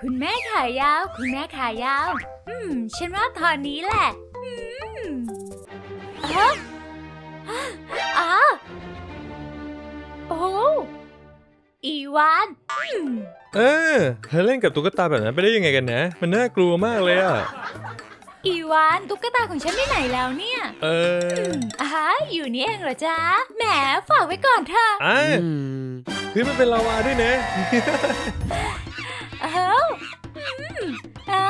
คุณแม่ขายาว คุณแม่ขายาว อืม ฉันว่าตอนนี้แหละ อืมฮะอ๋อโอ้อีวานอืม เออเธอเล่นกับตุ๊กตาแบบนั้นไปได้ยังไงกันนะ มันน่ากลัวมากเลยอะ อีวานตุ๊กตาของฉันไปไหนแล้วเนี่ยเอออ่าฮะอยู่นี่เองเหรอจ๊ะแหมฝากไว้ก่อนเถอะอะพื้นมันเป็นลาวาด้วยนะเอ้าอืมอ่า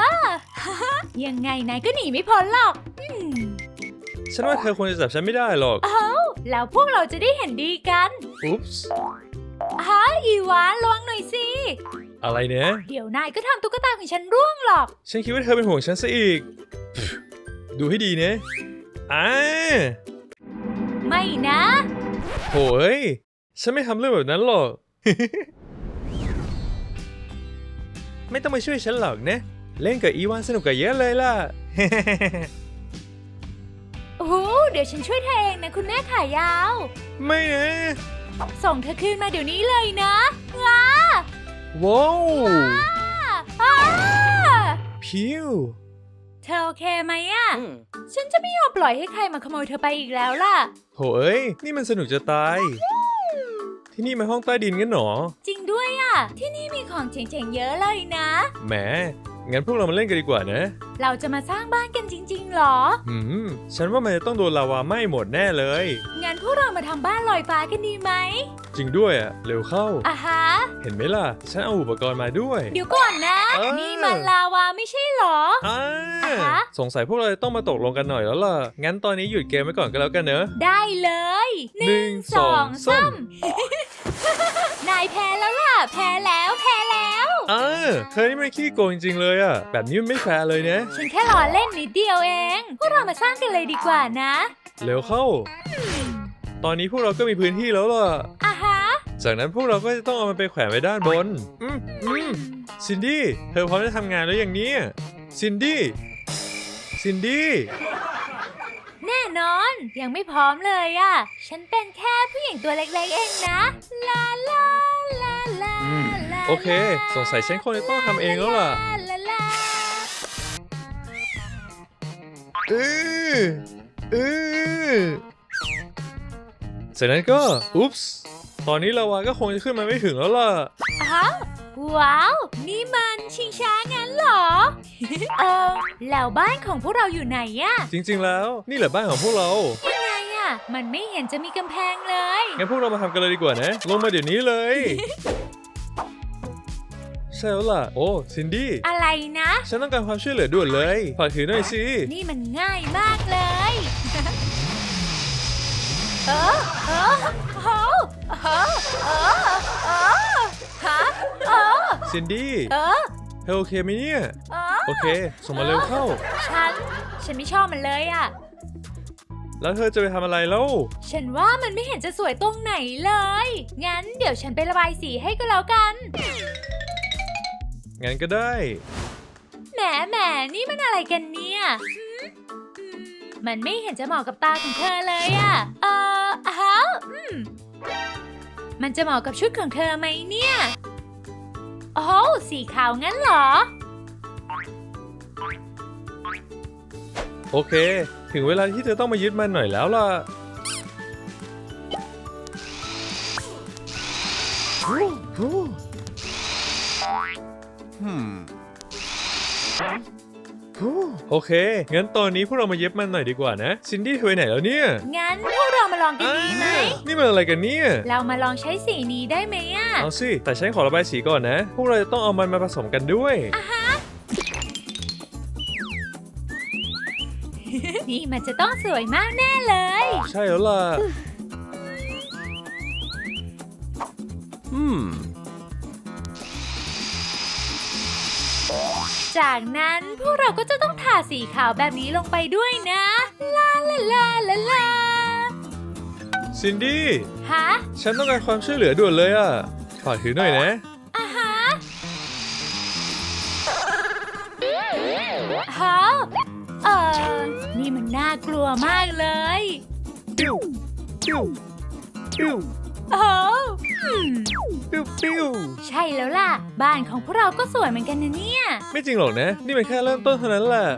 ยังไงนายก็หนีไม่พ้นหรอกอืมฉันว่าเธอควรจะจับฉันไม่ได้หรอก เอ้าแล้วพวกเราจะได้เห็นดีกันอุ๊ปส์ฮะอีวานระวังหน่อยสิอะไรเนี่ย เดี๋ยวนายก็ทำตุ๊กตาของฉันร่วงหรอก ฉันคิดว่าเธอเป็นห่วงฉันซะอีก ดูให้ดีนะอ่าไม่นะโหยฉันไม่ทำเรื่องแบบนั้นหรอก ไม่ต้องมาช่วยฉันหรอกนะ เล่นกับอีวานสนุกกว่าเยอะเลยล่ะ โอ้โหเดี๋ยวฉันช่วยเธอเองนะคุณแม่ขายาว ไม่นะส่งเธอคืนมาเดี๋ยวนี้เลยนะว้าว้าวอ้า พิวเธอโอเคไหมอะ ฉันจะไม่ยอมปล่อยให้ใครมาขโมยเธอไปอีกแล้วล่ะ โหเอ้ย นี่มันสนุกจะตาย ที่นี่มันห้องใต้ดินกันหนอจริงด้วยอะที่นี่มีของเจ๋งๆเยอะเลยนะ แหม งั้นพวกเรามาเล่นกันดีกว่านะ เราจะมาสร้างบ้านกันจริง ๆ หรอ หืม ฉันว่ามันจะต้องโดนลาวาไหม้หมดแน่เลย งั้นพวกเรามาทำบ้านลอยฟ้ากันดีไหมจริงด้วยอะ เร็วเข้า อะฮะ เห็นไหมล่ะ ฉันเอาอุปกรณ์มาด้วย เดี๋ยวก่อนนะ เออ นี่มันลาวาไม่ใช่หรอ อ่าอะฮะ สงสัยพวกเราจะต้องมาตกลงกันหน่อยแล้วล่ะ งั้นตอนนี้หยุดเกมไว้ก่อนก็แล้วกันเนอะ ได้เลยหนึ่งสองสาม นายแพ้แล้วล่ะ แพ้แล้ว แพ้แล้วอ่าเธอนี่ไม่ขี้โกงจริงๆเลยอะ แบบนี้มันไม่แฟร์เลยนะฉันแค่ล้อเล่นนิดเดียวเอง พวกเรามาสร้างกันเลยดีกว่านะ เร็วเข้า ตอนนี้พวกเราก็มีพื้นที่แล้วล่ะ อะฮะ จากนั้นพวกเราก็จะต้องเอามันไปแขวนไว้ด้านบน อืมอืมซินดี้ เธอพร้อมจะทำงานแล้วอย่างนี้ ซินดี้ ซินดี้ แน่นอน ยังไม่พร้อมเลยอะ ฉันเป็นแค่ผู้หญิงตัวเล็กๆเองนะ ลาลาลาลาลาโอเค สงสัยฉันคงจะต้องทำเองแล้วล่ะ ล เออเออจากนั้นก็อุ๊ปส์ตอนนี้ลาวาก็คงจะขึ้นมาไม่ถึงแล้วล่ะ อ้าวว้าว นี่มันชิงช้างั้นเหรอ เออแล้วบ้านของพวกเราอยู่ไหนอะจริง ๆ แล้วนี่แหละบ้านของพวกเรายังไงอะมันไม่เห็นจะมีกำแพงเลย งั้นพวกเรามาทำกันเลยดีกว่านะ ลงมาเดี๋ยวนี้เลย ใช่แล้วล่ะ โอ้ซินดี้อะไรนะ ฉันต้องการความช่วยเหลือด่วนเลยฝากถือหน่อยสินี่มันง่ายมากเลย เออเออเออเออเออเออฮะเออซินดี้เออเธอโอเคไหมเนี่ย เอโออเค ส่งมาเร็วเข้า ฉัน ฉันไม่ชอบมันเลยอะแล้วเธอจะไปทำอะไรแล้ว ฉันว่ามันไม่เห็นจะสวยตรงไหนเลย งั้นเดี๋ยวฉันไประบายสีให้ก็แล้วกัน งั้นก็ได้ แหมแหมนี่มันอะไรกันเนี่ยหืมอืมมันไม่เห็นจะเหมาะกับตาของเธอเลยอะเออฮะอืมมันจะเหมาะกับชุดของเธอไหมเนี่ย โอ้โหสีขาวงั้นเหรอ โอเค ถึงเวลาที่เธอต้องมายึดมันหน่อยแล้วล่ะ โอเค งั้นตอนนี้พวกเรามาเย็บมันหน่อยดีกว่านะ ซินดี้เธอไปไหนแล้วเนี่ยงั้นพวกเรามาลองกันดีไหม นี่มันอะไรกันเนี่ย เรามาลองใช้สีนี้ได้ไหมอะเอาสิ แต่ฉันขอระบายสีก่อนนะ พวกเราจะต้องเอามันมาผสมกันด้วยนี่มันจะต้องสวยมากแน่เลย ใช่แล้วล่ะ อืม จากนั้นพวกเราก็จะต้องทาสีขาวแบบนี้ลงไปด้วยนะ ลาลาลาลาลาซินดี้ ฮะ ฉันต้องการความช่วยเหลือด่วนเลยอะ ฝากถือหน่อยนะ อะฮะฮะเออนี่มันน่ากลัวมากเลยปิ้วปิ้วปิ้วโอ้อืม ปิ้วปิ้วใช่แล้วล่ะ บ้านของพวกเราก็สวยเหมือนกันนะเนี่ยไม่จริงหรอกนะ นี่มันแค่เริ่มต้นเท่านั้นแหละ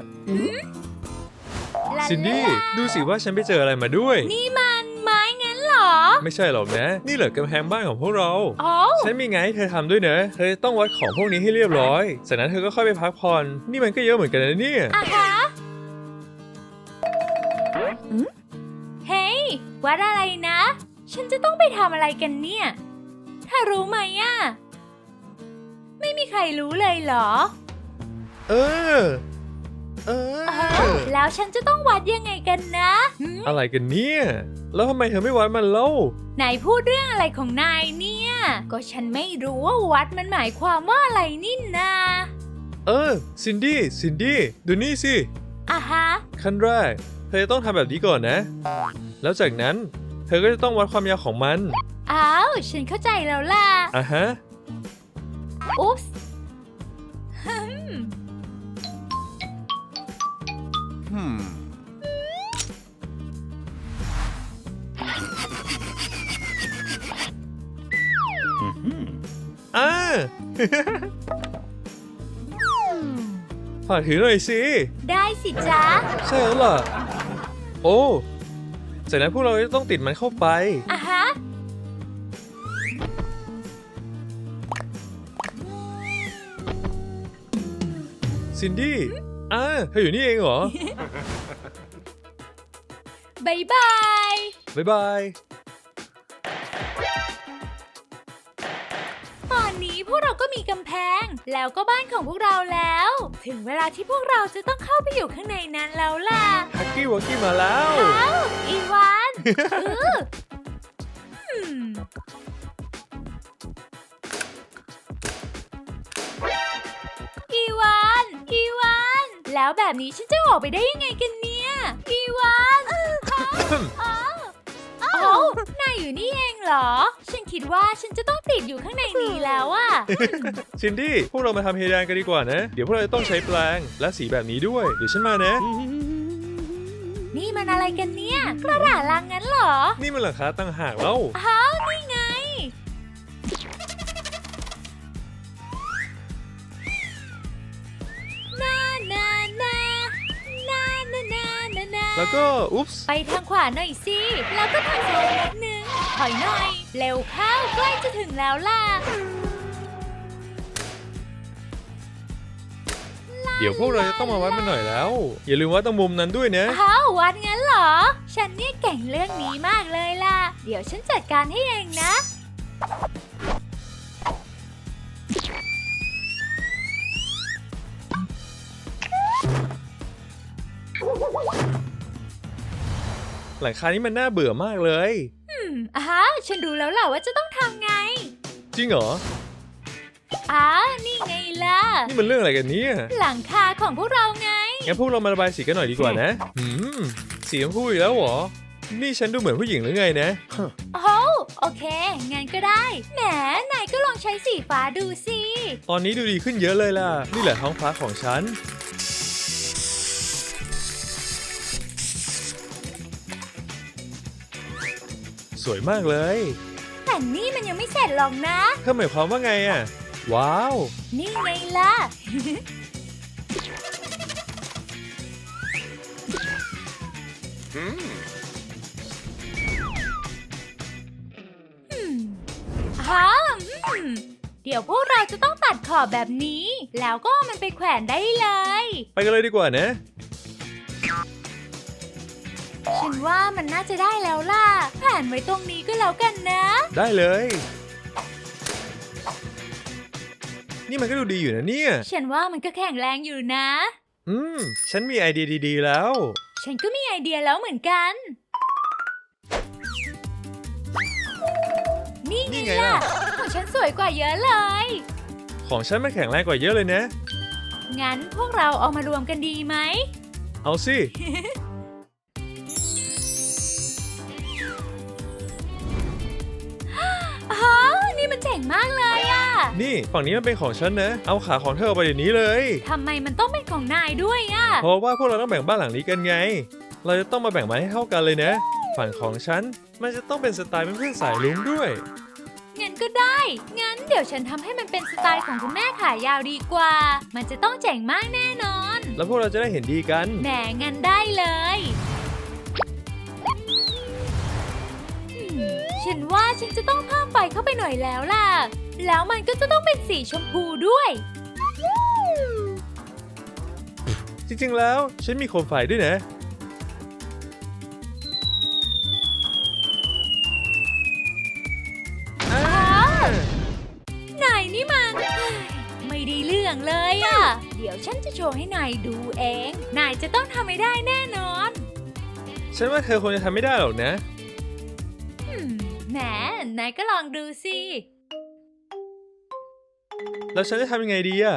ลาซินดี้ลาดูสิว่าฉันไปเจออะไรมาด้วย นี่มันไม้งั้นเหรอไม่ใช่หรอกนะ นี่เหลือกำแพงบ้านของพวกเรา โอ้ฉันมีไงให้เธอทำด้วยเนอะเธอต้องวัดของพวกนี้ให้เรียบร้อยจากนั้นเธอก็ค่อยไปพักผ่อนนี่มันก็เยอะเหมือนกันนะเนี่ย อะคะเฮ้ยวัดอะไรนะ ฉันจะต้องไปทำอะไรกันเนี่ย เธอรู้ไหมอะไม่มีใครรู้เลยเหรอ เออ เอเอออแล้วฉันจะต้องวัดยังไงกันนะหืมอะไรกันเนี่ย แล้วทำไมเธอไม่วัดมันเล่านายพูดเรื่องอะไรของนายเนี่ย ก็ฉันไม่รู้ว่าวัดมันหมายความว่าอะไรนี่นาเออ ซินดี้ ซินดี้ ดูนี่สิ อะฮะ ขั้นแรก เธอจะต้องทำแบบนี้ก่อนนะ แล้วจากนั้น เธอก็จะต้องวัดความยาวของมัน อ้าว ฉันเข้าใจแล้วล่ะ อะฮะ อุ๊ปส์ฮึม Hmm. อ่า ฝากถือหน่อยสิ ได้สิจ๊ะ ใช่แล้วล่ะ โอ้จากนั้นพวกเราจะต้องติดมันเข้าไป อะฮ ซินดี้อ่าเธออยู่นี่เองเหรอ บายบาย บ๊ายบาย ตอนนี้พวกเราก็มีกำแพง แล้วก็บ้านของพวกเราแล้ว ถึงเวลาที่พวกเราจะต้องเข้าไปอยู่ข้างในนั้นแล้วล่ะ ฮักกี้วักกี้มาแล้วอ้าวอีวาน เอออื แล้วแบบนี้ฉันจะออกไปได้ยังไงกันเนี่ยอีวานเออฮะอ้าวอ้าวนายอยู่นี่เองเหรอ ฉันคิดว่าฉันจะต้องติดอยู่ข้างในนี้แล้วอะซินดี้พวกเรามาทำเพดานกันดีกว่านะ เดี๋ยวพวกเราจะต้องใช้แปลงและสีแบบนี้ด้วย เดี๋ยวฉันมานะ นี่มันอะไรกันเนี่ยกระดาษลังงั้นเหรอ นี่มันหลังคาตั้งหากแล้วอ้าวนี่ แล้วก็ อุ๊ปส์ไปทางขวาหน่อยสิ แล้วก็ทางซ้ายนิดนึง ถอยหน่อย เร็วเข้าใกล้จะถึงแล้วล่ะ เดี๋ยวพวกเราจะต้องมาวัดมันหน่อยแล้ว อย่าลืมวัดตรงมุมนั้นด้วยนะ อ้าววัดงั้นเหรอ ฉันเนี่ยเก่งเรื่องนี้มากเลยล่ะ เดี๋ยวฉันจัดการให้เองนะ หลังคานี้มันน่าเบื่อมากเลย อืมอ่าฉันรู้แล้วล่ะว่าจะต้องทำไงจริงเหรอ อ้าวนี่ไงล่ะ นี่มันเรื่องอะไรกันเนี่ย หลังคาของพวกเราไง งั้นพวกเรามาระบายสีกันหน่อยดีกว่านะหืม สีชมพูอีกแล้วเหรอ นี่ฉันดูเหมือนผู้หญิงหรือไงนะ โอ้โหโอเค งั้นก็ได้ แหมนายก็ลองใช้สีฟ้าดูสิ ตอนนี้ดูดีขึ้นเยอะเลยล่ะ นี่แหละท้องฟ้าของฉัน สวยมากเลย แต่นี่มันยังไม่เสร็จหรอกนะเธอหมายความว่าไงอะ ว้าว นี่ไงล่ะ อืมฮ่าอืมเดี๋ยวพวกเราจะต้องตัดขอบแบบนี้ แล้วก็เอามันไปแขวนได้เลย ไปกันเลยดีกว่านะ ฉันว่ามันน่าจะได้แล้วล่ะแขวนไว้ตรงนี้ก็แล้วกันนะ ได้เลย นี่มันก็ดูดีอยู่นะเนี่ย ฉันว่ามันก็แข็งแรงอยู่นะ อืม ฉันมีไอเดียดีๆแล้ว ฉันก็มีไอเดียแล้วเหมือนกัน นี่นี่ไงไงล่ะ ล่ะ ของฉันสวยกว่าเยอะเลย ของฉันมันแข็งแรงกว่าเยอะเลยนะ งั้นพวกเราเอามารวมกันดีไหม เอาสิ มันเจ๋งมากเลยอะนี่ฝั่งนี้มันเป็นของฉันนะ เอาขาของเธอออกไปเดี๋ยวนี้เลย ทำไมมันต้องเป็นของนายด้วยอะเพราะว่าพวกเราต้องแบ่งบ้านหลังนี้กันไง เราจะต้องมาแบ่งไม้ให้เท่ากันเลยนะ ฝั่งของฉันมันจะต้องเป็นสไตล์เป็นเพื่อนสายลุงด้วยนงั้นก็ได้ งั้นเดี๋ยวฉันทำให้มันเป็นสไตล์ของคุณแม่ขายาวดีกว่า มันจะต้องเจ๋งมากแน่นอน แล้วพวกเราจะได้เห็นดีกัน แหมงั้นได้เลย ฉันว่าฉันจะต้องเพิ่มไฟเข้าไปหน่อยแล้วล่ะ แล้วมันก็จะต้องเป็นสีชมพูด้วย จริงๆแล้วฉันมีโคมไฟด้วยนะอ้าวนายนี่มันเฮ้ยไม่ได้เรื่องเลยอะเดี๋ยวฉันจะโชว์ให้นายดูเอง นายจะต้องทำให้ได้แน่นอน ฉันว่าเธอคงจะทำไม่ได้หรอกนะอืม แหมนายก็ลองดูสิ แล้วฉันจะทำยังไงดีอะ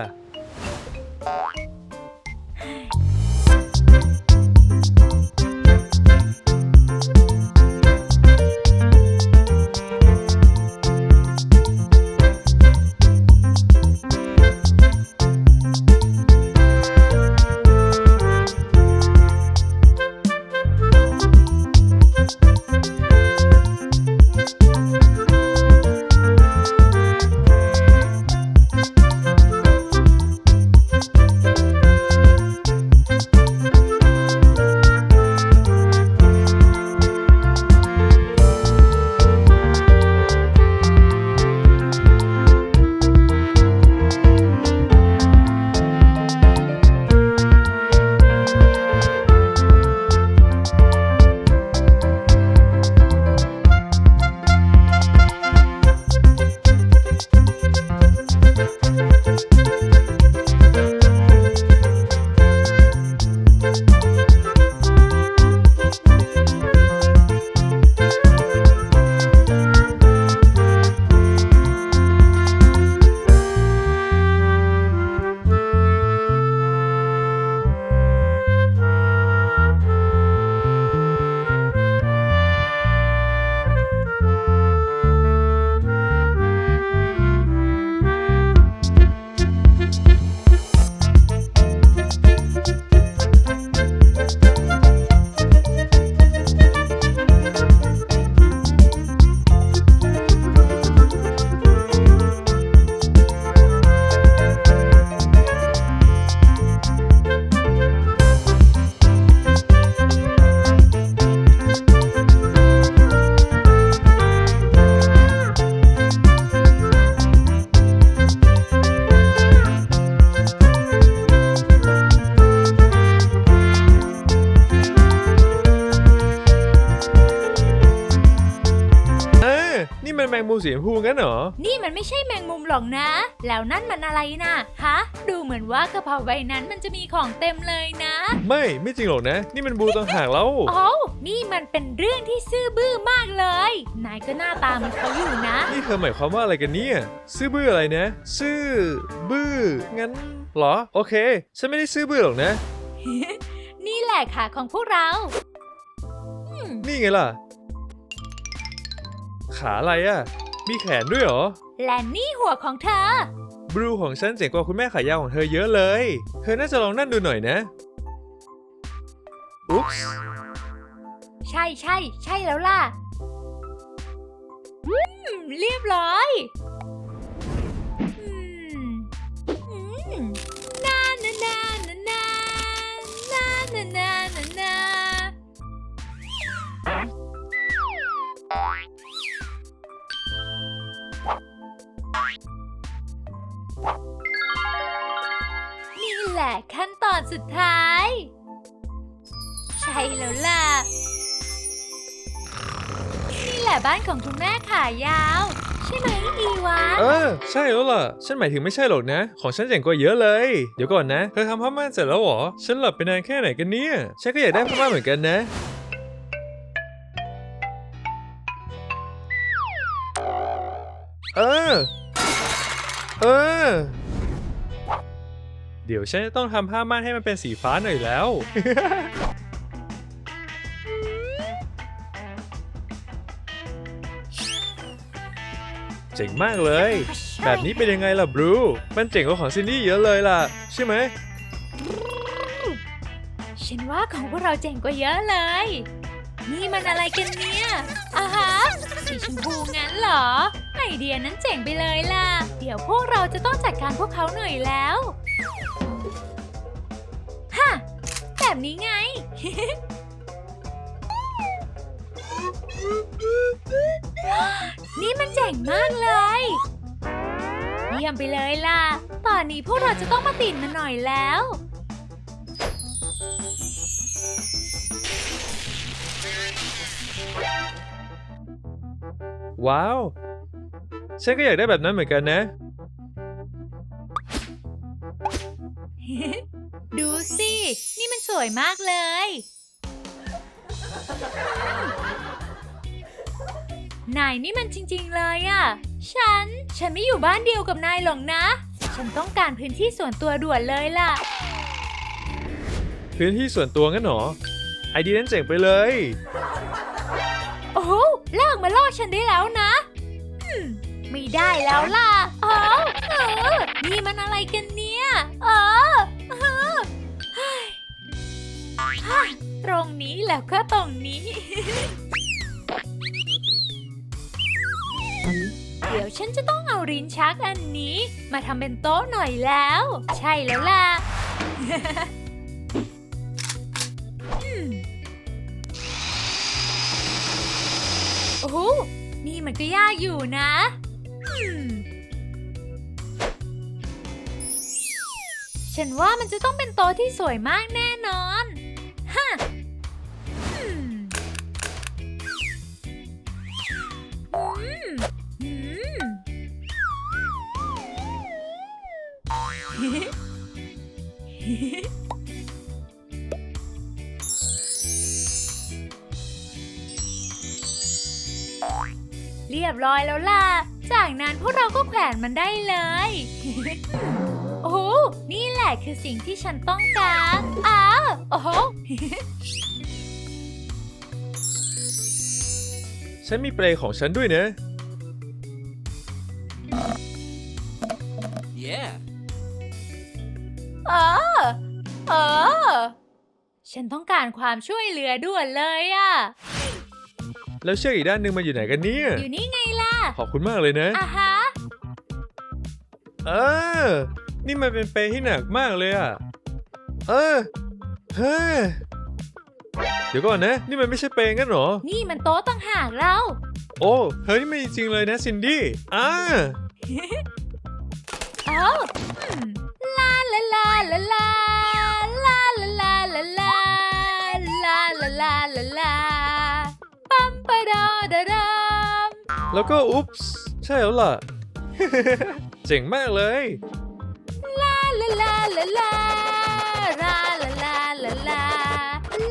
สีชมพูงั้นเหรอ นี่มันไม่ใช่แมงมุมหรอกนะ แล้วนั่นมันอะไรนะฮะ ดูเหมือนว่ากระเพราใบนั้นมันจะมีของเต็มเลยนะ ไม่ไม่จริงหรอกนะ นี่มันบูต่างหากแล้วโอ้วนี่มันเป็นเรื่องที่ซื่อบื้อมากเลย นายก็หน้าตาเหมันเขาอยู่นะ นี่เธอหมายความว่าอะไรกันเนี่ยซื่อบื้ออะไรนะ ซื่อบื้องั้นเหรอ โอเค ฉันไม่ได้ซื่อบื้อหรอกนะ นี่แหละค่ะของพวกเรา นี่ไงล่ะ ขาอะไรอะ มีแขนด้วยเหรอ และนี่หัวของเธอบลูของฉันเจ๋งกว่าคุณแม่ขายาวของเธอเยอะเลย เธอน่าจะลองนั่นดูหน่อยนะ อุ๊ปส์ใช่ใช่ใช่แล้วล่ะอืมเรียบร้อย และขั้นตอนสุดท้าย ใช่แล้วล่ะ นี่แหละบ้านของคุณแม่ขายาว ใช่ไหมอีวาเออ ใช่แล้วล่ะ ฉันหมายถึงไม่ใช่หรอกนะ ของฉันเจ๋งกว่าเยอะเลย เดี๋ยวก่อนนะ เธอทำผ้าม่านเสร็จแล้วเหรอ ฉันหลับไปนานแค่ไหนกันเนี่ย ฉันก็อยากได้ผ้าม่านเหมือนกันนะ เออ เออ เดี๋ยวฉันจะต้องทำผ้าม่านให้มันเป็นสีฟ้าหน่อยแล้ว เจ๋งมากเลย แบบนี้เป็นยังไงล่ะบรู มันเจ๋งกว่าของซินดี้เยอะเลยล่ะ ใช่ไหม ฉันว่าของพวกเราเจ๋งกว่าเยอะเลย นี่มันอะไรกันเนี่ยอาฮะสีชมพูงั้นเหรอแหมไอเดียนั้นเจ๋งไปเลยล่ะ เดี๋ยวพวกเราจะต้องจัดการพวกเขาหน่อยแล้ว นี้ไง นี่มันเจ๋งมากเลย เยี่ยมไปเลยล่ะ ตอนนี้พวกเราจะต้องมาติดมันหน่อยแล้ว ว้าว ฉันก็อยากได้แบบนั้นเหมือนกันนะ วยมากเลย นายนี่มันจริง ๆ เลยอะฉัน ฉันไม่อยู่บ้านเดียวกับนายหรอกนะ ฉันต้องการพื้นที่ส่วนตัวด่วนเลยล่ะ พื้นที่ส่วนตัวงั้นเหรอ ไอเดียนั้นเจ๋งไปเลย โอ้โหเลิกมาล่อฉันได้แล้วนะอืมไม่ได้แล้วล่ะเออเออนี่มันอะไรกันเนี่ย เออเออ ตรงนี้แล้วก็ตรงนี้ เดี๋ยวฉันจะต้องเอารินชักอันนี้ มาทำเป็นโต๊ะหน่อยแล้ว ใช่แล้วล่ะอืมโอ้โหนี่มันก็ยากอยู่นะฉันว่ามันจะต้องเป็นโต๊ะที่สวยมากแน่นอน ฮะ เรียบร้อยแล้วล่ะ จากนั้นพวกเราก็แขวนมันได้เลย โอ้โหนี่แหละคือสิ่งที่ฉันต้องการอ้าวโอ้โหฉันมีเปลของฉันด้วยนะ การความช่วยเหลือด่วนเลยอะแล้วเชือกอีกด้านหนึ่งมันอยู่ไหนกันเนี่ยอยู่นี่ไงล่ะ ขอบคุณมากเลยนะ อะฮะ เออ นี่มันเป็นเปลที่หนักมากเลยอะ เออ เฮ้ย เดี๋ยวก่อนนะ นี่มันไม่ใช่เปลงั้นเหรอ นี่มันโต๊ะต่างหากเรา โอ้เฮ้ยนี่มันจริงๆเลยนะซินดี้ อ่า เอ้าอืมลาลาลาลาลาลาลาลาลาลาลาลา ลาลาลาปัมปะดาดาดามแล้วก็อุ๊ปส์ใช่แล้วล่ะ เจ๋งมากเลยลาลาลาลาลาลาลาลาลาลา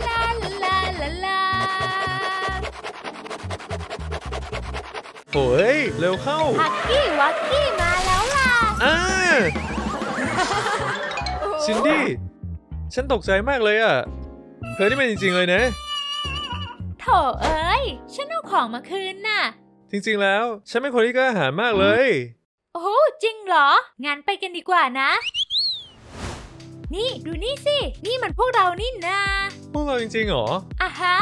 ลาลาลาลาลาโอ้ยเร็วเข้าฮักกี้วักกี้มาแล้วล่ะอ่าซินดี้ ฉันตกใจมากเลยอะ เธอนี่มันจริง ๆ เลยนะ โถเอ้ย ฉันเอาของมาคืนน่ะ จริงๆแล้ว ฉันเป็นคนที่กล้าหาญมากเลย โอ้โหจริงเหรอ งั้นไปกันดีกว่านะ นี่ดูนี่สิ นี่มันพวกเรานี่นาพวกเราจริงๆเหรอ อะฮะ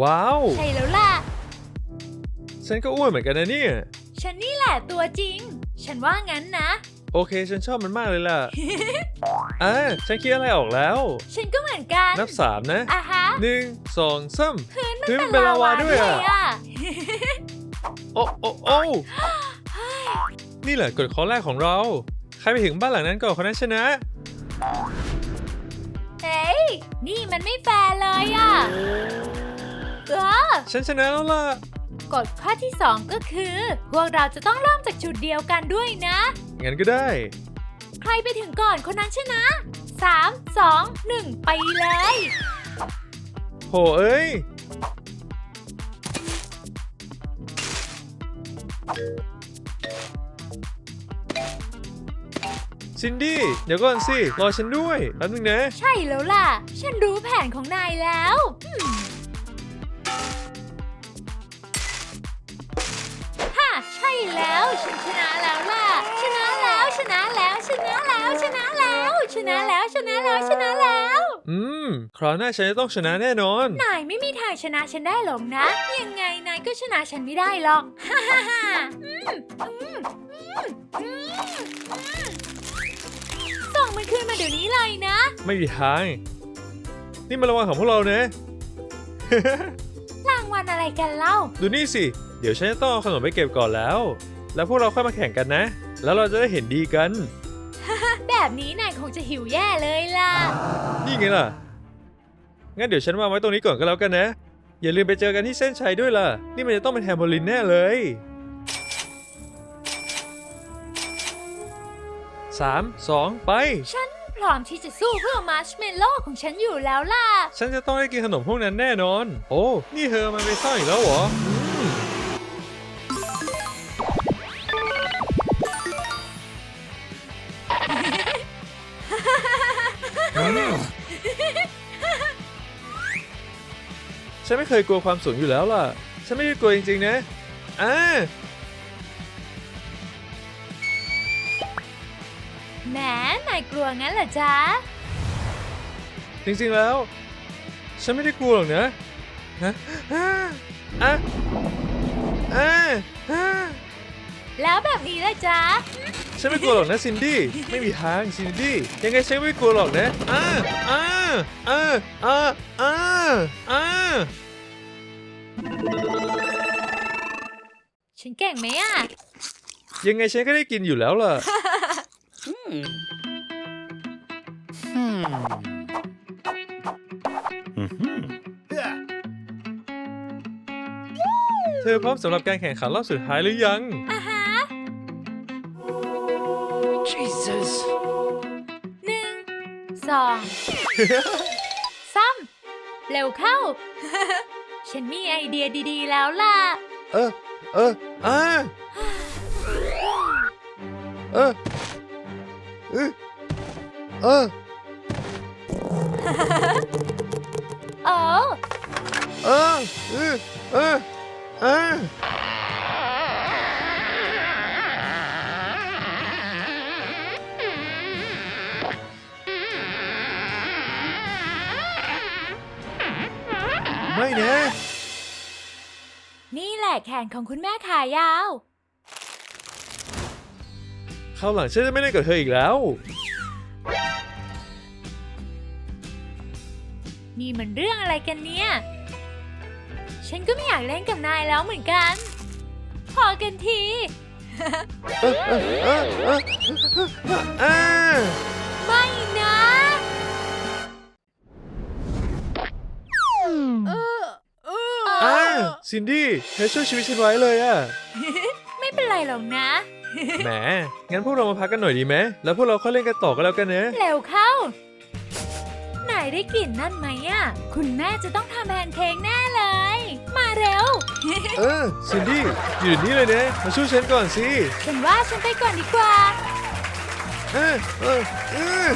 ว้าว ใช่แล้วล่ะ ฉันก็อ้วนเหมือนกันนะเนี่ย ฉันนี่แหละตัวจริง ฉันว่างั้นนะ โอเค ฉันชอบมันมากเลยล่ะ อ่าฉันคิดอะไรออกแล้ว ฉันก็เหมือนกันนับสามนะอะฮะหนึ่งสองสามพื้นมันพื้นเป็นเป็นลาลาวาวาด้ด้ววยยอะอะโอ้โอ้โอ้นี่แหละกฎข้อแรกของเรา ใครไปถึงบ้านหลังนั้นก่อนคนนั้นชนะ เฮ้ย นี่มันไม่แฟร์เลยอะเออฉันชนะแล้วล่ะ กฎข้อที่สองก็คือ พวกเราจะต้องเริ่มจากจุดเดียวกันด้วยนะ งั้นก็ได้ ใครไปถึงก่อนคนนั้นชนะ 3 2 1 ไปเลย โหเอ้ย ซินดี้ เดี๋ยวก่อนสิ รอฉันด้วยแป๊บนึงนะ ใช่แล้วล่ะ ฉันรู้แผนของนายแล้วอืมฮ่าใช่แล้ว ฉันชนะแล้วล่ะ ชนะแล้วชนะแล้วชนะแล้วชนะแล้ว ชนะแล้วชนะแล้วชนะแล้ว อืม คราวหน้าฉันจะต้องชนะแน่นอน นายไม่มีทางชนะฉันได้หรอกนะ ยังไงนายก็ชนะฉันไม่ได้หรอก ฮ่าฮ่าฮ่าอืมอืมอืมอืมอืมส่งมันคืนมาเดี๋ยวนี้เลยนะ ไม่มีทาง นี่มันรางวัลของพวกเรานะ รางวัลอะไรกันเล่า ดูนี่สิ เดี๋ยวฉันจะต้องเอาขนมไปเก็บก่อนแล้ว แล้วพวกเราค่อยมาแข่งกันนะ แล้วเราจะได้เห็นดีกัน แบบนี้นายคงจะหิวแย่เลยล่ะ นี่ไงล่ะ งั้นเดี๋ยวฉันวางไว้ตรงนี้ก่อนก็แล้วกันนะ อย่าลืมไปเจอกันที่เส้นชัยด้วยล่ะ นี่มันจะต้องเป็นแฮมโบลินแน่เลย สาม สอง ไป ฉันพร้อมที่จะสู้เพื่อมาร์ชเมลโล่ของฉันอยู่แล้วล่ะ ฉันจะต้องได้กินขนมพวกนั้นแน่นอน โอ้ นี่เธอมันไปซ่อนอีกแล้วเหรออืมอื เคยกลัวความสูงอยู่แล้วล่ะ ฉันไม่ได้กลัวจริงๆนะ อ่า แหมนายกลัวงั้นเหรอจ๊ะ จริงๆแล้ว ฉันไม่ได้กลัวหรอกนะฮะอ่าอะอ่าอ่าแล้วแบบนี้ละจ๊ะ ฉันไม่กลัวหรอกนะซินดี้ ไม่มีทางซินดี้ ยังไงฉันไม่กลัวหรอกนะ อ่า อ่า อ่า อ่า อ่า อ่า ฉันเก่งไหมอะ ยังไงฉันก็ได้กินอยู่แล้วล่ะ เธอพร้อมสำหรับการแข่งขันรอบสุดท้ายหรือยังอะฮะ Jesus. หนึ่งสองสามเร็วเข้า ฉันมีไอเดียดีๆแล้วล่ะ เออ เอออ่าเออ เออ เออ โอ้ เออ เออ เออ ไม่นะ นี่แหละแขนของคุณแม่ขายาว คราวหลังฉันจะไม่เล่นกับเธออีกแล้ว นี่มันเรื่องอะไรกันเนี่ย ฉันก็ไม่อยากเล่นกับนายแล้วเหมือนกัน พอกันทีเออเออเออเออเออไม่นะ ซินดี้เธอช่วยชีวิตฉันไว้เลยอะไม่เป็นไรหรอกนะ แหม งั้นพวกเรามาพักกันหน่อยดีไหม แล้วพวกเราค่อยเล่นกันต่อก็แล้วกันนะเร็วเข้า นายได้กลิ่นนั่นไหมอะคุณแม่จะต้องทำแพนเค้กแน่เลย มาเร็ว เออซินดี้อยู่เดี๋ยวนี้เลยนะมาช่วยฉันก่อนสิ ฉันว่าฉันไปก่อนดีกว่า เออเออเออ